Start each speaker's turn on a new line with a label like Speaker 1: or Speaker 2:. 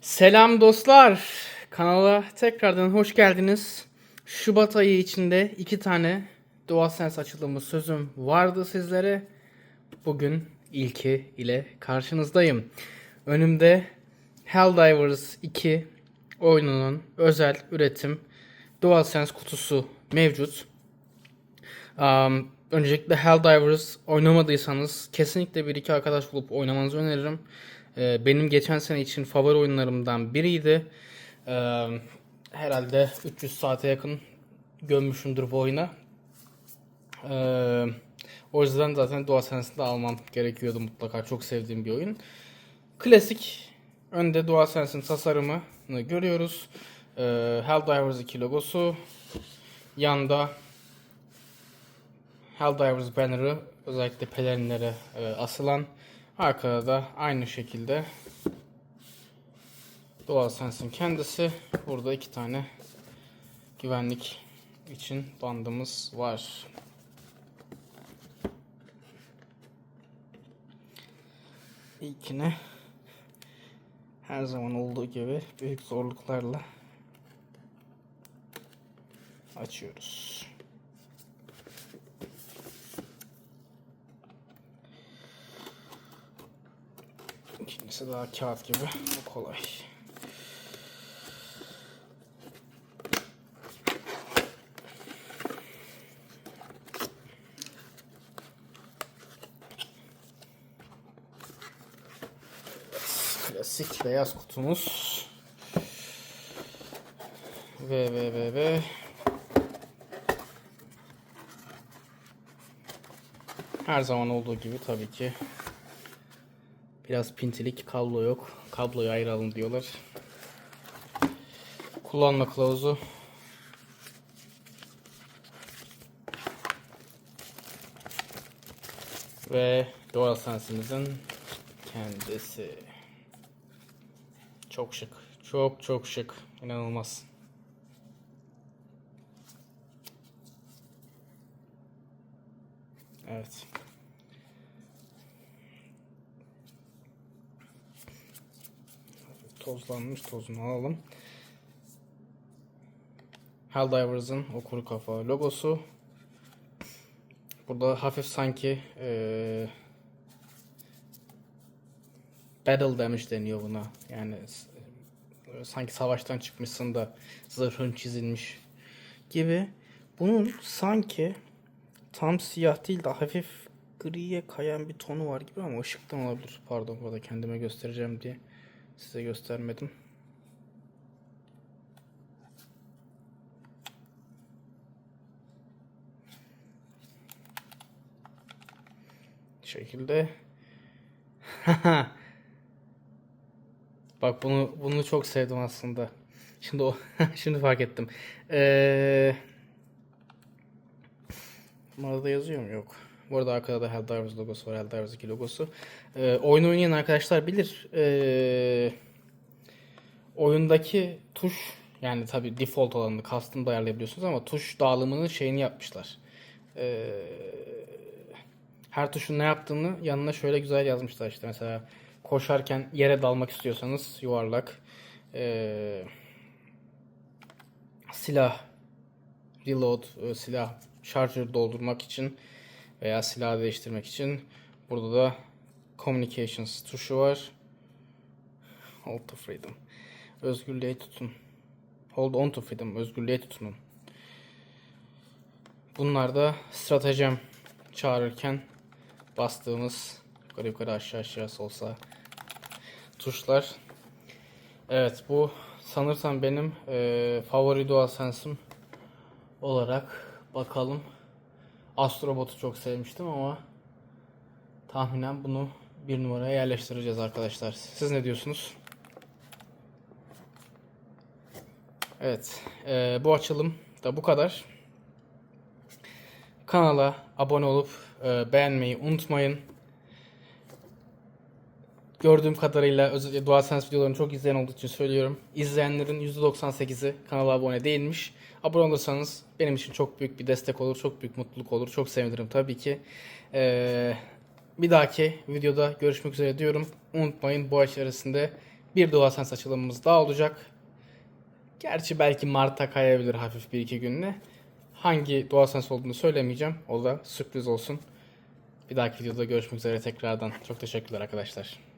Speaker 1: Selam dostlar. Kanala tekrardan hoş geldiniz. Şubat ayı içinde iki tane DualSense açılımı sözüm vardı sizlere. Bugün ilki ile karşınızdayım. Önümde Helldivers 2 oyununun özel üretim DualSense kutusu mevcut. Um, öncelikle Helldivers oynamadıysanız kesinlikle bir iki arkadaş bulup oynamanızı öneririm. Ee, benim geçen sene için favori oyunlarımdan biriydi. Ee, herhalde 300 saate yakın gömmüşümdür bu oyuna. Ee, o yüzden zaten DualSense'i de almam gerekiyordu mutlaka. Çok sevdiğim bir oyun. Klasik önde DualSense'in tasarımını görüyoruz. Ee, Helldivers 2 logosu. Yanda Helldivers banner'ı özellikle pelerinlere e, asılan. Arkada da aynı şekilde DualSense'in kendisi. Burada iki tane güvenlik için bandımız var. İlkini her zaman olduğu gibi büyük zorluklarla açıyoruz. İkincisi daha kağıt gibi. Bu kolay. Klasik beyaz kutumuz. Ve ve ve ve. Her zaman olduğu gibi tabii ki Biraz pintilik kablo yok. Kabloyu ayıralım diyorlar. Kullanma kılavuzu. Ve DualSense'imizin kendisi. Çok şık. Çok çok şık. İnanılmaz. Evet. Tozlanmış tozunu alalım. Helldivers'ın o kuru kafa logosu. Burada hafif sanki ee, battle damage deniyor buna. Yani sanki savaştan çıkmışsın da zırhın çizilmiş gibi. Bunun sanki tam siyah değil de hafif griye kayan bir tonu var gibi ama ışıktan olabilir. Pardon burada kendime göstereceğim diye size göstermedim. şekilde. Bak bunu bunu çok sevdim aslında. Şimdi o şimdi fark ettim. Ee, Burada yazıyor mu? Yok. Bu arada arkada da Helldivers logosu var. Helldivers 2 logosu. Ee, oyun oynayan arkadaşlar bilir. Ee, oyundaki tuş yani tabi default olanını custom ayarlayabiliyorsunuz ama tuş dağılımının şeyini yapmışlar. Ee, her tuşun ne yaptığını yanına şöyle güzel yazmışlar işte mesela koşarken yere dalmak istiyorsanız yuvarlak ee, silah reload e, silah charger doldurmak için veya silah değiştirmek için burada da communications tuşu var. Hold to freedom. Özgürlüğe tutun. Hold on to freedom. Özgürlüğe tutunun. Bunlar da stratejim çağırırken bastığımız yukarı yukarı aşağı aşağı olsa tuşlar. Evet bu sanırsam benim e, favori DualSense'im olarak bakalım. Astrobot'u çok sevmiştim ama tahminen bunu bir numaraya yerleştireceğiz arkadaşlar. Siz ne diyorsunuz? Evet. E, bu açılım da bu kadar. Kanala abone olup e, beğenmeyi unutmayın. Gördüğüm kadarıyla özellikle DualSense videolarını çok izleyen olduğu için söylüyorum. İzleyenlerin %98'i kanala abone değilmiş. Abone olursanız benim için çok büyük bir destek olur, çok büyük mutluluk olur. Çok sevinirim tabii ki. Ee, bir dahaki videoda görüşmek üzere diyorum. Unutmayın bu ay içerisinde bir DualSense açılımımız daha olacak. Gerçi belki Mart'a kayabilir hafif bir iki günle. Hangi DualSense olduğunu söylemeyeceğim. O da sürpriz olsun. Bir dahaki videoda görüşmek üzere tekrardan. Çok teşekkürler arkadaşlar.